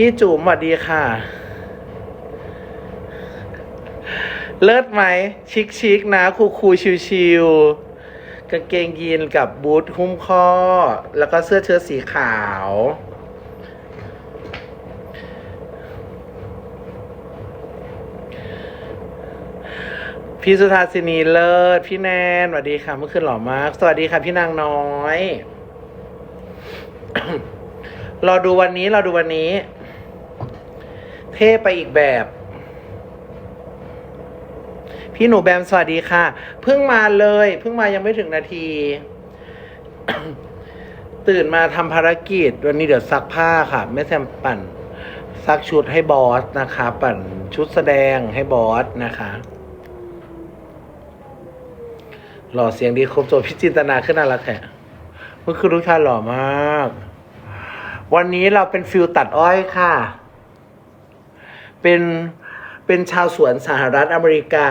พี่จุ๋มสวัสดีค่ะ เลิศไหม ชิคชิคๆนะ คูคูชิวชิวกางเกงยีนกับบูทหุ้มข้อ แล้วก็เสื้อเชิ้ตสีขาว พี่สุธาสินีเลิศ พี่แนนสวัสดีค่ะ เมื่อคืนหล่อมาก สวัสดีค่ะ พี่นางน้อย รอดูวันนี้ รอดูวันนี้ เท่ไปอีกแบบ พี่หนูแบมสวัสดีค่ะ เพิ่งมาเลยเพิ่งมายังไม่ถึงนาที ตื่นมาทำภารกิจ วันนี้เดี๋ยวซักผ้าค่ะแม่แซมปั่น ซักชุดให้บอสนะคะ ปั่นชุดแสดงให้บอสนะคะหล่อเสียงดีครบโจพี่จินตนาขึ้นน่ารักแท้เมื่อคืนลูกชายหล่อมาก วันนี้เราเป็นฟิลตัดอ้อยค่ะ เป็นเป็นชาวสวนสหรัฐอเมริกา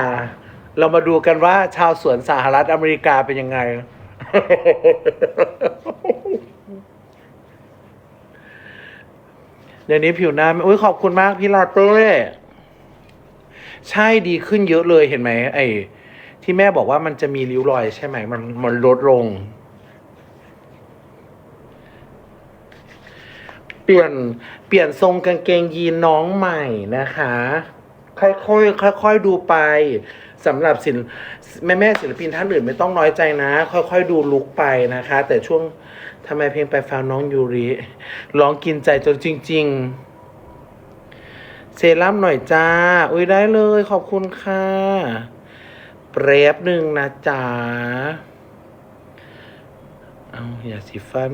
เรามาดูกันว่าชาวสวนสหรัฐอเมริกาเป็นยังไง เดี๋ยวนี้ผิวหน้าอุ้ยขอบคุณมากพี่ลาเต้ใช่ดีขึ้นเยอะเลยเห็นไหมไอ้ที่แม่บอกว่ามันจะมีริ้วรอยใช่ไหมมันมันลดลง เปลี่ยนเปลี่ยนทรงกางเกงยีนน้องใหม่นะคะ ค่อยๆค่อยๆดูไปสำหรับศิลแม่แม่ศิลปินท่านอื่นไม่ต้องน้อยใจนะ ค่อยๆดูลุกไปนะคะ แต่ช่วงทำไมเพลงไปฟังน้องยูริร้องกินใจจนจริง ๆ เซรั่มหน่อยจ้า อุ้ยได้เลยขอบคุณค่ะแป๊บหนึ่งนะจ๊ะเอาอย่าสีฟัน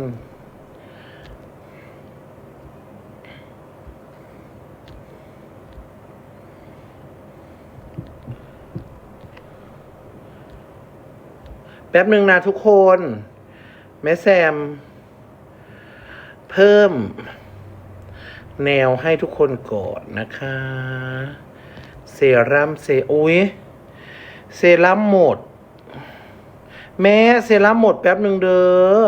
แป๊บหนึ่งนะทุกคน แม่แซม เพิ่ม แนวให้ทุกคนก่อนนะคะ เซรั่มเซอุ้ยเซรั่มหมด แม่เซรั่มหมดแป๊บหนึ่งเด้อ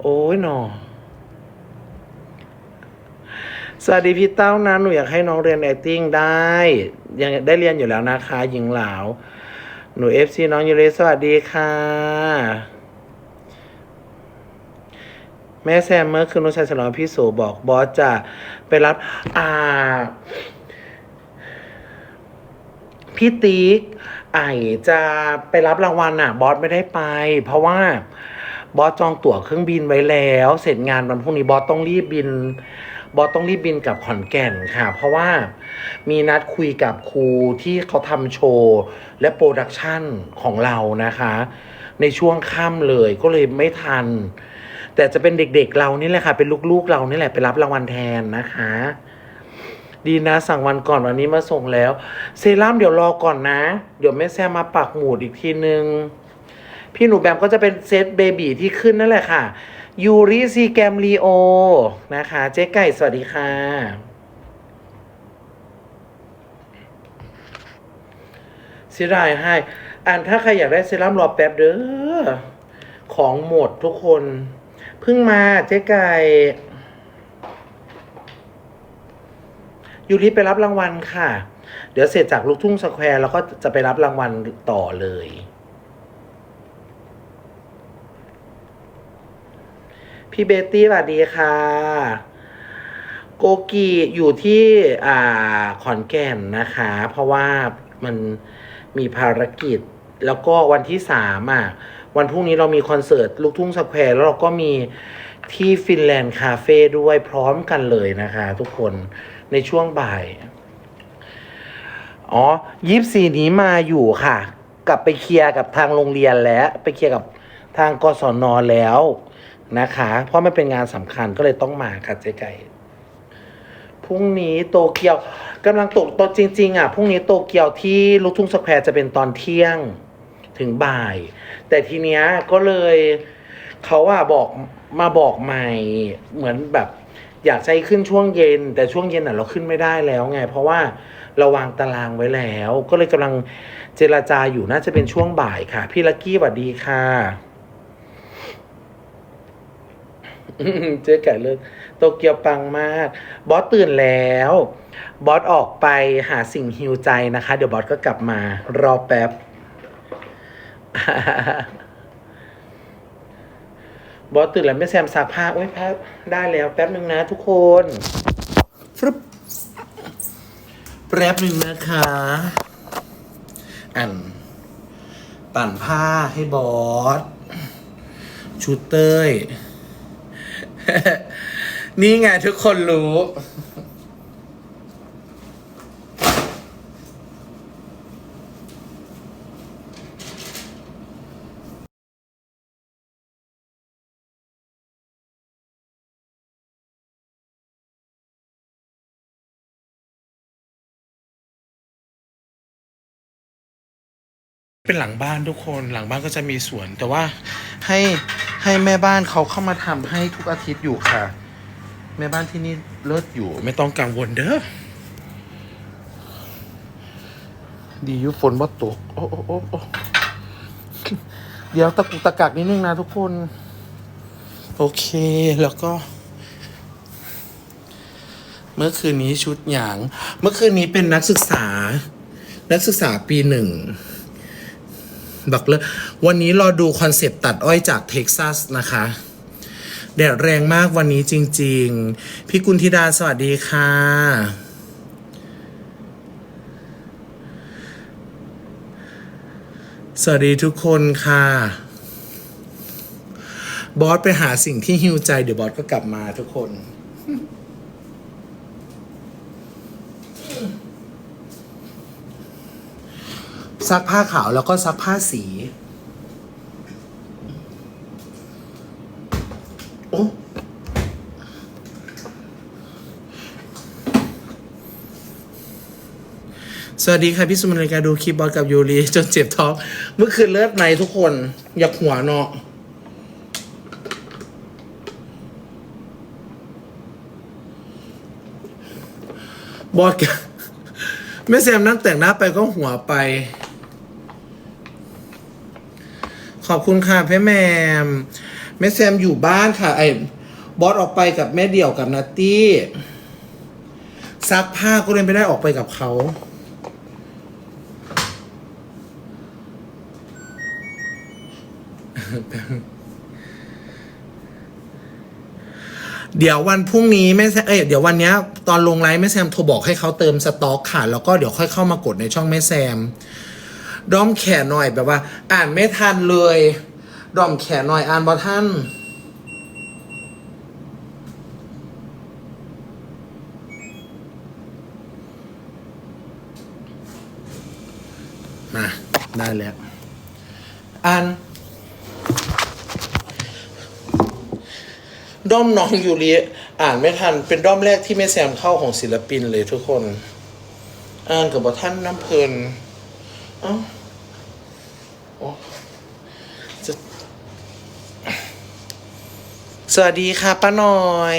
โอ้ยหนอสวัสดีพี่เต้านะหนูอยากให้น้องเรียน acting ได้ ยังได้เรียนอยู่แล้วนะคะหญิงเหลา หนูเอฟซีน้องยูเรสวัสดีค่ะ แม่แซมเมื่อคืนนุชัยฉลองพี่โสบอกบอสจะไปรับ อ่า พี่ติ๊กไอจะไปรับรางวัลอะ บอสไม่ได้ไป เพราะว่าบอสจองตั๋วเครื่องบินไว้แล้ว เสร็จงานวันพรุ่งนี้บอสต้องรีบบิน บอสต้องรีบบินกลับขอนแก่นค่ะ เพราะว่ามีนัดคุยกับครูที่เขาทำโชว์ และโปรดักชันของเรานะคะ ในช่วงค่ำเลยก็เลยไม่ทัน แต่จะเป็นเด็กๆเรานี่แหละค่ะ เป็นลูกๆเรานี่แหละไปรับรางวัลแทนนะคะ ดีนะสั่งวันก่อนวันนี้มาส่งแล้ว เซรั่มเดี๋ยวรอก่อนนะ เดี๋ยวแม่แซมมาปักหมุดอีกทีนึง พี่หนูแบมก็จะเป็นเซตเบบีที่ขึ้นนั่นแหละค่ะ ยูริซีแกมลีโอ นะคะ เจ๊ไก่สวัสดีค่ะสียดายให้อันถ้าใครอยากได้เซรั่มรอแป๊บเด้อ ของหมดทุกคน เพิ่งมาเจ๊ไก่ยูริไปรับรางวัลค่ะ เดี๋ยวเสร็จจากลูกทุ่งสแควร์แล้วก็จะไปรับรางวัลต่อเลย พี่เบตตี้สวัสดีค่ะ โกกีอยู่ที่อ่าขอนแก่นนะคะ เพราะว่ามันมีภารกิจ แล้วก็วันที่สามอะวันพรุ่งนี้เรามีคอนเสิร์ตลูกทุ่งสแควร์แล้วเราก็มีที่ฟินแลนด์คาเฟ่ด้วยพร้อมกันเลยนะคะ ทุกคนในช่วงบ่าย อ๋อยิบสี่นี้มาอยู่ค่ะ กลับไปเคลียร์กับทางโรงเรียนแล้ว ไปเคลียร์กับทางกศนแล้ว นะคะ เพราะมันเป็นงานสำคัญก็เลยต้องมาค่ะเจ๊ไก่พรุ่งนี้โตเกียวกำลังตกตอนจริง ๆ อะพรุ่งนี้โตเกียวที่ลูกทุ่งสแควร์จะเป็นตอนเที่ยงถึงบ่าย แต่ทีเนี้ยก็เลยเขาอะบอกมาบอกใหม่เหมือนแบบอยากให้ขึ้นช่วงเย็น แต่ช่วงเย็นอะเราขึ้นไม่ได้แล้วไง เพราะว่าเราวางตารางไว้แล้ว ก็เลยกำลังเจราจาอยู่น่าจะเป็นช่วงบ่ายค่ะ พี่ลักกี้สวัสดีค่ะ อืม เจ๊ไก่เลิกโตเกียวปังมาก บอสตื่นแล้ว บอสออกไปหาสิ่งฮิวใจนะคะ เดี๋ยวบอสก็กลับมา รอแป๊บ บอสตื่นแล้วไม่แซมซักผ้าโอ้ยพับได้แล้วแป๊บหนึ่งนะทุกคนฟรึบแป๊บหนึ่งนะคะ อัน ปั่นผ้าให้บอสชุดเต้ย นี่ไงทุกคนรู้ เป็นหลังบ้านทุกคนหลังบ้านก็จะมีสวน แต่ว่าให้ให้แม่บ้านเขาเข้ามาทำให้ทุกอาทิตย์อยู่ค่ะ แม่บ้านที่นี่เลิศอยู่ ไม่ต้องกังวลเด้อดีอยู่ฝนบ่ตกโอ้โอ้โอ้โอ้เดี๋ยวตะกุกตะกักนิดนึงนะทุกคน โอเคแล้วก็ เมื่อคืนนี้ชุดหยาง เมื่อคืนนี้เป็นนักศึกษา นักศึกษาปีหนึ่ง บอกเลยวันนี้รอดูคอนเซปต์ตัดอ้อยจากเท็กซัสนะคะแดดแรงมากวันนี้จริง ๆ พี่กุลธิดาสวัสดีค่ะ สวัสดีทุกคนค่ะ บอสไปหาสิ่งที่ฮิวใจ เดี๋ยวบอสก็กลับมาทุกคน ซักผ้าขาวแล้วก็ซักผ้าสีโอ้สวัสดีค่ะพี่สุมนรายการดูคลิปบอลกับยูรีจนเจ็บท้องเมื่อคืนเลือดในทุกคนอยากหัวเนาะบอสกับแม่แซมนั่งแต่งหน้าไปก็หัวไป ขอบคุณค่ะแม่แมมแม่แซมอยู่บ้านค่ะไอ้บอสออกไปกับแม่เดี่ยวกับนัตตี้ซักผ้าก็เลยไม่ได้ออกไปกับเขาเดี๋ยววันพรุ่งนี้แม่แซมเอ้ยเดี๋ยววันนี้ตอนลงไลฟ์แม่แซมโทรบอกให้เขาเติมสต็อกค่ะ แล้วก็เดี๋ยวค่อยเข้ามากดในช่องแม่แซม ดอมแขนหน่อยแบบว่า อ่านไม่ทันเลย ดอมแขนหน่อยอ่านบอท่านมาได้แล้วอ่านด้อมน้องยูริอ่านไม่ทัน เป็นด้อมแรกที่แม่แซมเข้าของศิลปินเลยทุกคน อ่านกับบท่านน้ำเพลิน เอ้าโอ้จะ สวัสดีค่ะป้าหน่อย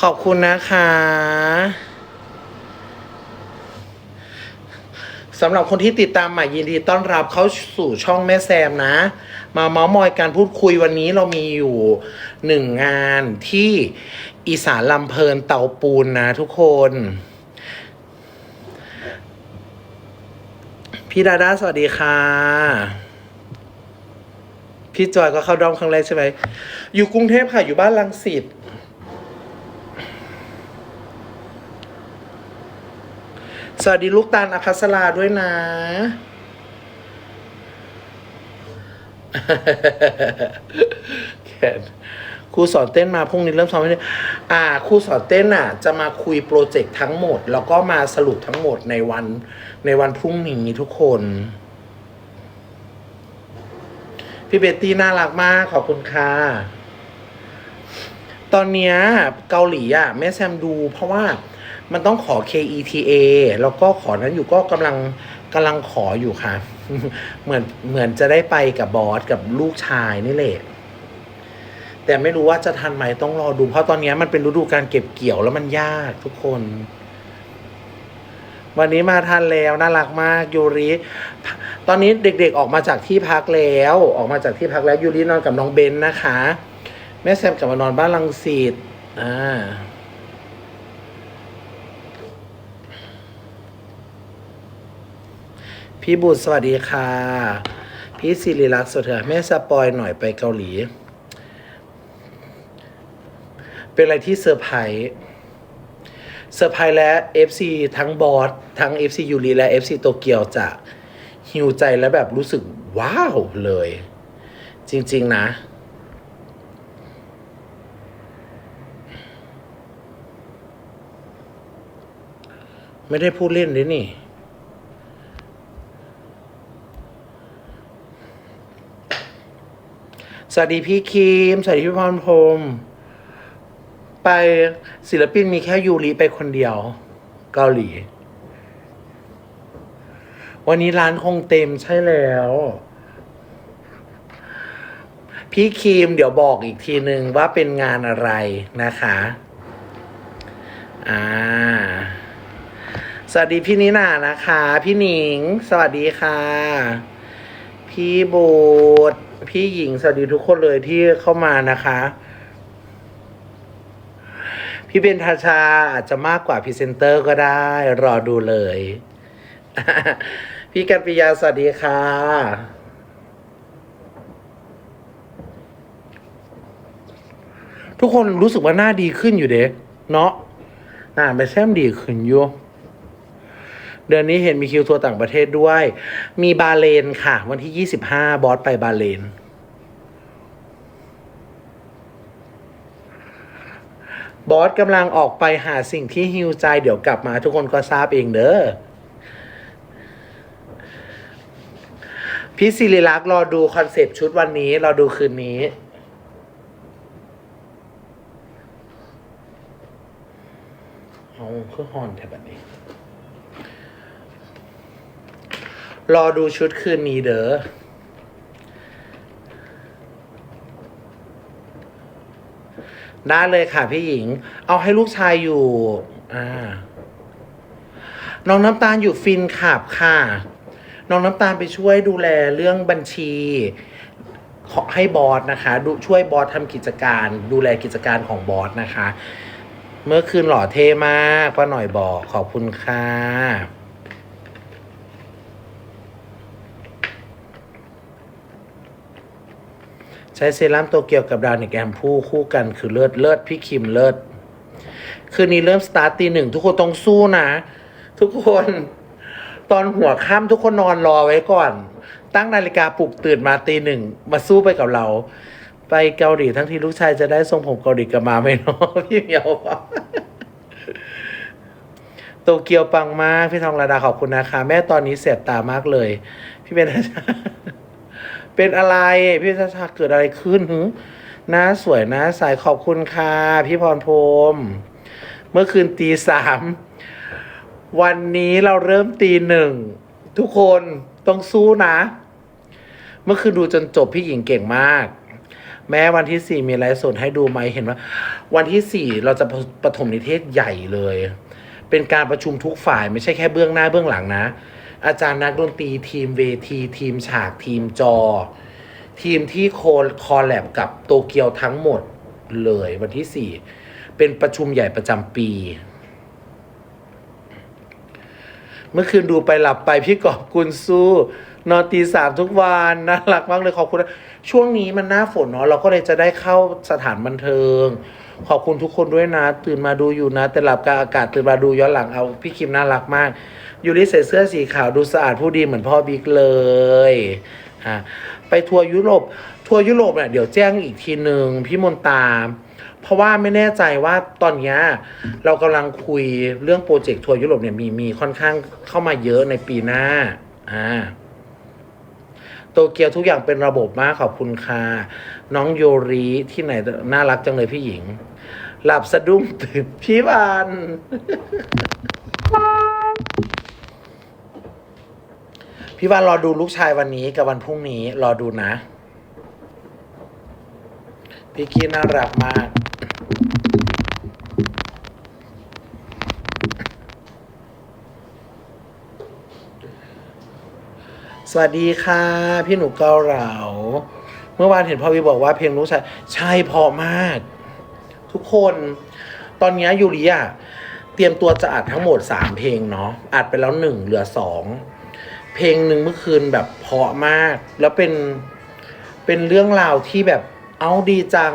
ขอบคุณนะคะ สำหรับคนที่ติดตามใหม่ยินดีต้อนรับเข้าสู่ช่องแม่แซมนะ มาเมาส์มอยการพูดคุยวันนี้เรามีอยู่หนึ่งงานที่อีสานลำเพลินเตาปูนนะทุกคน พี่ดาด้าสวัสดีค่ะ พี่จอยก็เข้าด้อมครั้งแรกใช่ไหม อยู่กรุงเทพค่ะ อยู่บ้านลังสิตสวัสดีลูกตาลอภัสราด้วยนะ แขนครูสอนเต้นมาพรุ่งนี้เริ่มซ้อมไม่ได้อ่าครูสอนเต้นอะ จะมาคุยโปรเจกต์ทั้งหมด แล้วก็มาสรุปทั้งหมดในวัน ในวันพรุ่งนี้ทุกคน พี่เบตตี้น่ารักมาก ขอบคุณค่ะ ตอนเนี้ยเกาหลีอะ แม่แซมดู เพราะว่ามันต้องขอ KETA แล้วก็ขอนั้นอยู่ก็กำลังกำลังขออยู่ค่ะ เหมือนเหมือนจะได้ไปกับบอสกับลูกชายนี่แหละแต่ไม่รู้ว่าจะทันไหมต้องรอดู เพราะตอนนี้มันเป็นฤดูการเก็บเกี่ยวแล้วมันยากทุกคน วันนี้มาทันแล้วน่ารักมากยูริตอนนี้เด็กๆออกมาจากที่พักแล้ว ออกมาจากที่พักแล้วยูรินอนกับน้องเบนนะคะ แม่แซมกลับมานอนบ้านลังสิตอ่าพี่บุตรสวัสดีค่ะ พี่สิริลักษ์สวัสดีค่ะแม่สปอยหน่อยไปเกาหลี เป็นอะไรที่เซอร์ไพรส์ เซอร์ไพรส์และ FC ทั้งบอสทั้ง FC ยูรีและ FC โตเกียวจะฮิวใจและแบบรู้สึกว้าวเลย จริง ๆ นะไม่ได้พูดเล่นด้วยนี่ สวัสดีพี่คิม สวัสดีพี่พรพรม ไปศิลปินมีแค่ยูริไปคนเดียวเกาหลี วันนี้ร้านคงเต็มใช่แล้ว พี่คิมเดี๋ยวบอกอีกทีหนึ่งว่าเป็นงานอะไรนะคะอ่าสวัสดีพี่นิน่านะคะ พี่หนิง สวัสดีค่ะ พี่บูดพี่หญิงสวัสดีทุกคนเลยที่เข้ามานะคะ พี่เบนทาชาอาจจะมากกว่าพรีเซนเตอร์ก็ได้ รอดูเลย พี่กันปิยาสวัสดีค่ะ ทุกคนรู้สึกว่าหน้าดีขึ้นอยู่เด็เนาะหน้าไปแซมดีขึ้นอยู่เดือนนี้เห็นมีคิวทัวร์ต่างประเทศด้วย มีบาเลนค่ะ วันที่ 25 บอสไปบาเลน บอสกำลังออกไปหาสิ่งที่ฮิวใจเดี๋ยวกลับมาทุกคนก็ทราบเองเด้อพี่ศิริลักษ์รอดูคอนเซปต์ชุดวันนี้ รอดูคืนนี้ เอาเครื่องฮอนแถบนี้ รอดูชุดคืนนี้เด้อ ได้เลยค่ะพี่หญิง เอาให้ลูกชายอยู่อ่าน้องน้ำตาลอยู่ฟินขับค่ะ น้องน้ำตาลไปช่วยดูแลเรื่องบัญชี ขอให้บอสนะคะ ดูช่วยบอสทำกิจการดูแลกิจการของบอสนะคะ เมื่อคืนหล่อเท่มากป้าหน่อยบอกขอบคุณค่ะ ช้เซรั่มโตเกียวกับดาวนิกแอมพูคู่กันคือเลิศเลิศพี่คิมเลิศคืนนี้เริ่มสตาร์ตตีหนึ่งทุกคนต้องสู้นะ ทุกคนตอนหัวค่ำทุกคนนอนรอไว้ก่อน ตั้งนาฬิกาปลุกตื่นมาตีหนึ่งมาสู้ไปกับเรา ไปเกาหลีทั้งที่ลูกชายจะได้ทรงผมเกาหลีกลับมาไหมเนาะพี่เหมียวบอกโตเกียวปังมากพี่ทองระดาขอบคุณนะคะ แม่ตอนนี้เสียบตามากเลย พี่เป็นอาจารย์ เป็นอะไรพี่ชาชาเกิดอะไรขึ้นหือหน้าสวยหน้าใสขอบคุณค่ะ พี่พรพรมเมื่อคืนตีสามวันนี้เราเริ่มตีหนึ่งทุกคนต้องสู้นะ เมื่อคืนดูจนจบพี่หญิงเก่งมาก แม้วันที่สี่มีไลฟ์สดให้ดูไหมเห็นว่า วันที่สี่เราจะปฐมนิเทศใหญ่เลย เป็นการประชุมทุกฝ่ายไม่ใช่แค่เบื้องหน้าเบื้องหลังนะ อาจารย์นักดนตรีทีมเวทีทีมฉากทีมจอ ทีมที่โคคอลแลบกับโตเกียวทั้งหมดเลยวันที่สี่เป็นประชุมใหญ่ประจำปี เมื่อคืนดูไปหลับไปพี่กอบกุลสู้นอนตีสามทุกวันน่ารักมากเลยขอบคุณ ช่วงนี้มันหน้าฝนเนาะเราก็เลยจะได้เข้าสถานบันเทิง ขอบคุณทุกคนด้วยนะ ตื่นมาดูอยู่นะ แต่หลับกลางอากาศตื่นมาดูย้อนหลังเอาพี่คิมน่ารักมาก ยูริใส่เสื้อสีขาวดูสะอาดผู้ดีเหมือนพ่อบิ๊กเลยอ่าไปทัวร์ยุโรปทัวร์ยุโรปเนี่ยเดี๋ยวแจ้งอีกทีหนึ่งพี่มนตาเพราะว่าไม่แน่ใจว่าตอนนี้เรากำลังคุยเรื่องโปรเจกต์ทัวร์ยุโรปเนี่ยมีมีค่อนข้างเข้ามาเยอะในปีหน้าอ่า โตเกียวทุกอย่างเป็นระบบมากขอบคุณค่ะน้องโยรีที่ไหนน่ารักจังเลยพี่หญิง หลับสะดุ้งตื่นพี่บานพี่วานรอดูลูกชายวันนี้กับวันพรุ่งนี้รอดูนะ พี่กี้น่ารักมาก วัสดีค่ะ พี่หนูเกาเหลาเมื่อวานเห็นพ่อวีบอกว่าเพลงลูกชายใช่เพราะมาก ทุกคนตอนนี้ยูริอะเตรียมตัวจะอัดทั้งหมดสามเพลงเนาะอัดไปแล้วหนึ่งเหลือสองเพลงหนึ่งเมื่อคืนแบบเพาะมาก แล้วเป็นเป็นเรื่องราวที่แบบเอาดีจัง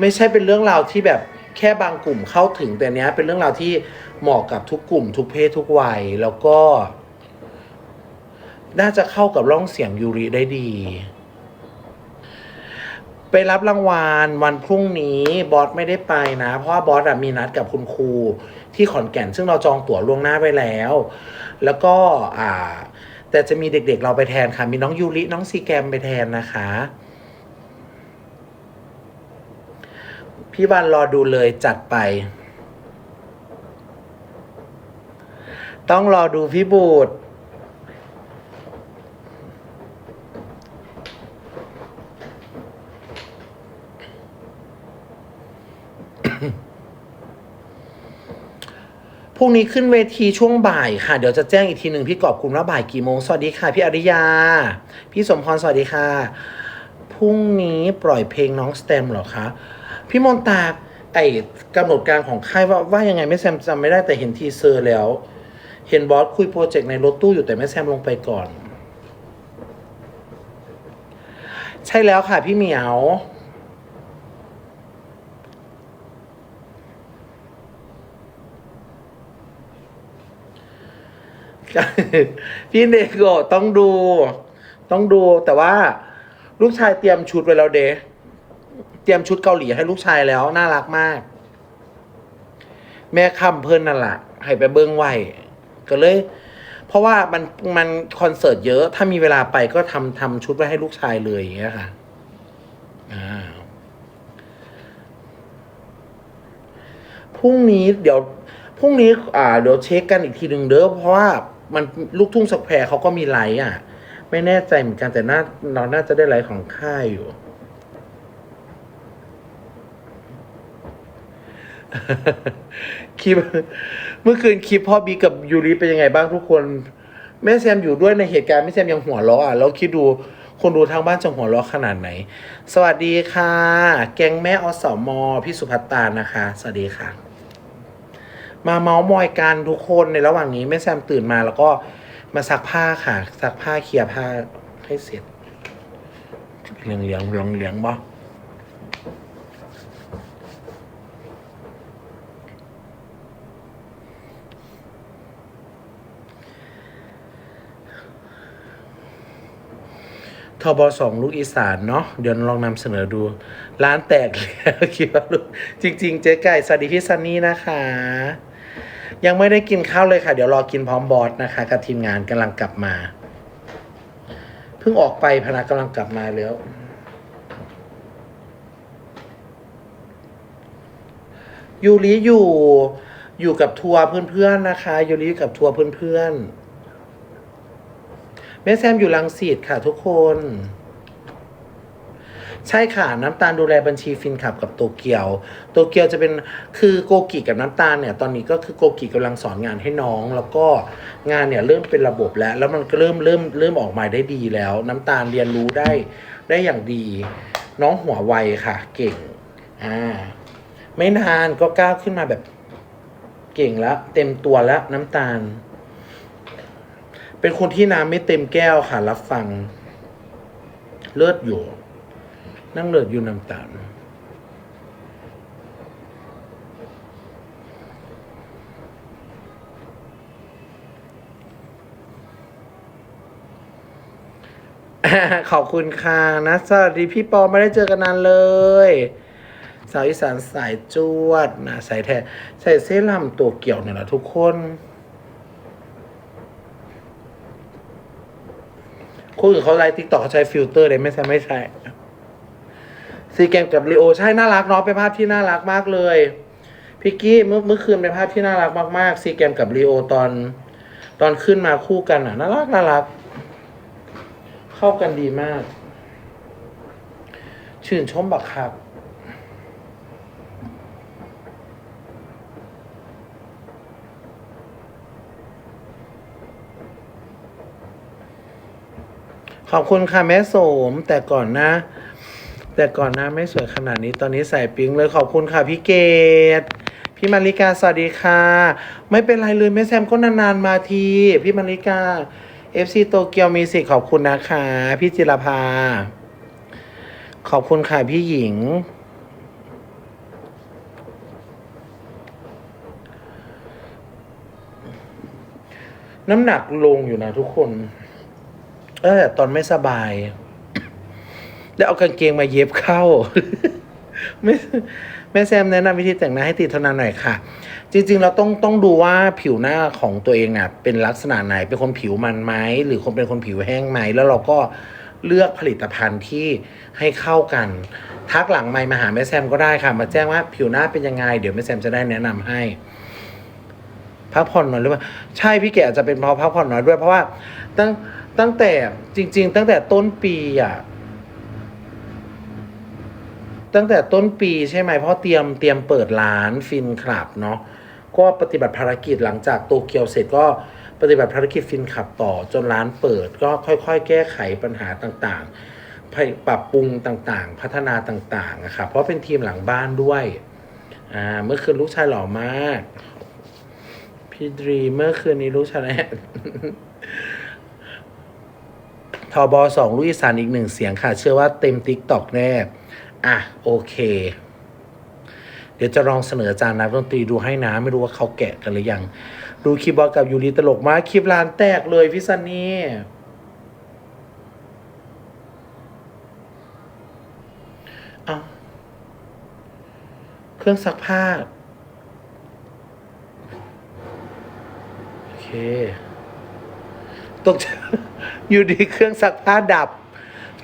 ไม่ใช่เป็นเรื่องราวที่แบบแค่บางกลุ่มเข้าถึงแต่เนี้ยเป็นเรื่องราวที่เหมาะกับทุกกลุ่ม ทุกเพศทุกวัยแล้วก็ น่าจะเข้ากับร่องเสียงยูริได้ดี ไปรับรางวัลวันพรุ่งนี้บอสไม่ได้ไปนะ เพราะว่าบอสมีนัดกับคุณครูที่ขอนแก่น ซึ่งเราจองตั๋วล่วงหน้าไปแล้ว แล้วก็อ่า แต่จะมีเด็กๆเราไปแทนค่ะ มีน้องยูริน้องซีแกมไปแทนนะคะพี่วันรอดูเลยจัดไป ต้องรอดูพี่บูด พรุ่งนี้ขึ้นเวทีช่วงบ่ายค่ะ เดี๋ยวจะแจ้งอีกทีหนึ่งพี่กอบคุณว่าบ่ายกี่โมง สวัสดีค่ะ พี่อริยา พี่สมพรสวัสดีค่ะ พรุ่งนี้ปล่อยเพลงน้องสเต็มหรอคะ พี่มนตาไอกำหนดการของค่ายว่าว่ายังไงไม่แซมจำไม่ได้แต่เห็นทีเซอร์แล้ว เห็นบอสคุยโปรเจกต์ในรถตู้อยู่แต่ไม่แซมลงไปก่อน ใช่แล้วค่ะพี่เหมียว พี่เนโกะต้องดู ต้องดูแต่ว่า ลูกชายเตรียมชุดไว้แล้วเดเตรียมชุดเกาหลีให้ลูกชายแล้ว น่ารักมาก แม่คำเพิ่นนั่นแหละให้ไปเบิ้งไหวก็เลย เพราะว่ามันมันคอนเสิร์ตเยอะ ถ้ามีเวลาไปก็ทำทำชุดไว้ให้ลูกชายเลยอย่างเงี้ยค่ะอ่าพรุ่งนี้เดี๋ยวพรุ่งนี้อ่าเดี๋ยวเช็คกันอีกทีหนึ่งเด้อเพราะว่า มันลูกทุ่งสแควร์เขาก็มีไลฟ์อะ ไม่แน่ใจเหมือนกันแต่น่าเราน่าจะได้ไลฟ์ของค่ายอยู่ คลิป เมื่อคืนคลิปพ่อบีกับยูริเป็นยังไงบ้างทุกคน แม่แซมอยู่ด้วยในเหตุการณ์แม่แซมยังหัวเราะอะแล้วคิดดูคนดูทางบ้านจะหัวเราะขนาดไหน สวัสดีค่ะ แกงแม่อสมพี่สุภัตตานะคะ สวัสดีค่ะ มาเมาส์มอยกันทุกคนในระหว่างนี้แม่แซมตื่นมาแล้วก็มาซักผ้าค่ะ ซักผ้าเคลียร์ผ้าให้เสร็จเหลืองเหลืองเหลืองเหลืองบ่ทบสองลูกอีสานเนาะเดี๋ยวลองนำเสนอดู ร้านแตกแล้วคิดว่าลูกจริง ๆ เจ๊ไก่สวัสดีพี่ซันนี่นะคะ ยังไม่ได้กินข้าวเลยค่ะ เดี๋ยวรอกินพร้อมบอสนะคะ กับทีมงานกำลังกลับมา เพิ่งออกไปพนักกำลังกลับมาแล้ว ยูริอยู่อยู่กับทัวร์เพื่อนๆนะคะ ยูริอยู่กับทัวร์เพื่อนๆแม่แซมอยู่ลังสิตค่ะทุกคน ใช่ค่ะน้ำตาลดูแลบัญชีฟินขับกับโตเกียวโตเกียวจะเป็นคือโกกิกับน้ำตาลเนี่ยตอนนี้ก็คือโกกิกำลังสอนงานให้น้อง แล้วก็งานเนี่ยเริ่มเป็นระบบแล้ว แล้วมันก็เริ่มเริ่มเริ่มออกมาได้ดีแล้ว น้ำตาลเรียนรู้ได้ได้อย่างดี น้องหัวไวค่ะ เก่งอ่าไม่นานก็ก้าวขึ้นมาแบบเก่งแล้ว เต็มตัวแล้วน้ำตาล เป็นคนที่น้ำไม่เต็มแก้วค่ะ รับฟัง เลิศอยู่ นั่งเลิศอยู่น้ำตาลขอบคุณค่ะนะสวัสดีพี่ปอไม่ได้เจอกันนานเลย สาวอีสานสายจวดนะสายแท้ใส่เสื้อลำตัวเกี่ยวเนี่ยแหละทุกคน คนอื่นเขาไลฟ์ติ๊กต็อกเขาใช้ฟิลเตอร์เลยไม่ใช่ไม่ใช่ ซีแกมกับลีโอใช่น่ารักเนาะเป็นภาพที่น่ารักมากเลยพี่กี้เมื่อเมื่อคืนเป็นภาพที่น่ารักมากๆซีแกมกับลีโอตอน ตอนขึ้นมาคู่กันอะน่ารักน่ารัก เข้ากันดีมาก ชื่นชมบักครับขอบคุณค่ะแม่โสมแต่ก่อนนะ แต่ก่อนหน้าไม่สวยขนาดนี้ตอนนี้ใส่ปิ๊งเลยขอบคุณค่ะพี่เกดพี่มาริกาสวัสดีค่ะ ไม่เป็นไรเลยแม่แซมก็นานๆมาที พี่มาริกา FC โตเกียวมีสิขอบคุณนะคะ พี่จิรภา ขอบคุณค่ะพี่หญิง น้ำหนักลงอยู่นะทุกคน เออตอนไม่สบาย แล้วเอากางเกงมาเย็บเข้าไม่แม่แซมแนะนำวิธีแต่งหน้าให้ติดทนานหน่อยค่ะ จริง ๆ เราต้องต้องดูว่าผิวหน้าของตัวเองน่ะเป็นลักษณะไหนเป็นคนผิวมันไหมหรือคนเป็นคนผิวแห้งไหมแล้วเราก็เลือกผลิตภัณฑ์ที่ให้เข้ากัน ทักหลังไมมาหาแม่แซมก็ได้ค่ะ มาแจ้งว่าผิวหน้าเป็นยังไง เดี๋ยวแม่แซมจะได้แนะนำให้พักผ่อนน้อยหรือเปล่าใช่พี่แกอาจจะเป็นเพราะพักผ่อนน้อยด้วยเพราะว่าตั้งตั้งแต่จริง ๆ ตั้งแต่ต้นปีอะ ตั้งแต่ต้นปีใช่ไหมเพราะเตรียมเตรียมเปิดร้านฟินคลับเนาะก็ปฏิบัติภารกิจหลังจากโตเกียวเสร็จก็ปฏิบัติภารกิจฟินคลับต่อจนร้านเปิดก็ค่อยๆ แก้ไขปัญหาต่างๆ ปรับปรุงต่างๆ พัฒนาต่างๆนะครับเพราะเป็นทีมหลังบ้านด้วยอ่าเมื่อคืนลูกชายหล่อมาก พี่ดรีเมื่อคืนนี้ลูกชายแอทอบอสองลูกอีสานอีกหนึ่งเสียงค่ะ เชื่อว่าเต็มติ๊กตอกแน่ อะ โอเค เดี๋ยวจะลองเสนอจารย์นักดนตรีดูให้นะ ไม่รู้ว่าเขาแกะกันหรือยัง ดูคลิปบอสกับยูริตลกมากคลิปร้านแตกเลยพี่ซันนี่เอาเครื่องซักผ้า โอเคตกใจอยู่ดีเครื่องซักผ้าดับ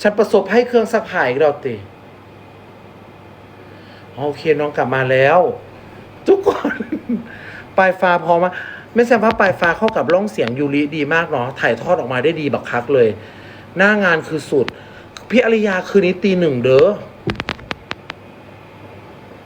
ฉันประสบให้เครื่องซักผ้าอีกแล้วติ โอเคน้องกลับมาแล้ว ทุกคน ปลายฟ้าพอมาไม่ใช่ว่าปลายฟ้าเข้ากับร่องเสียงยูริดีมากเนาะถ่ายทอดออกมาได้ดีบักคักเลย หน้างานคือสุด พี่อริยาคืนนี้ตีหนึ่งเด้อ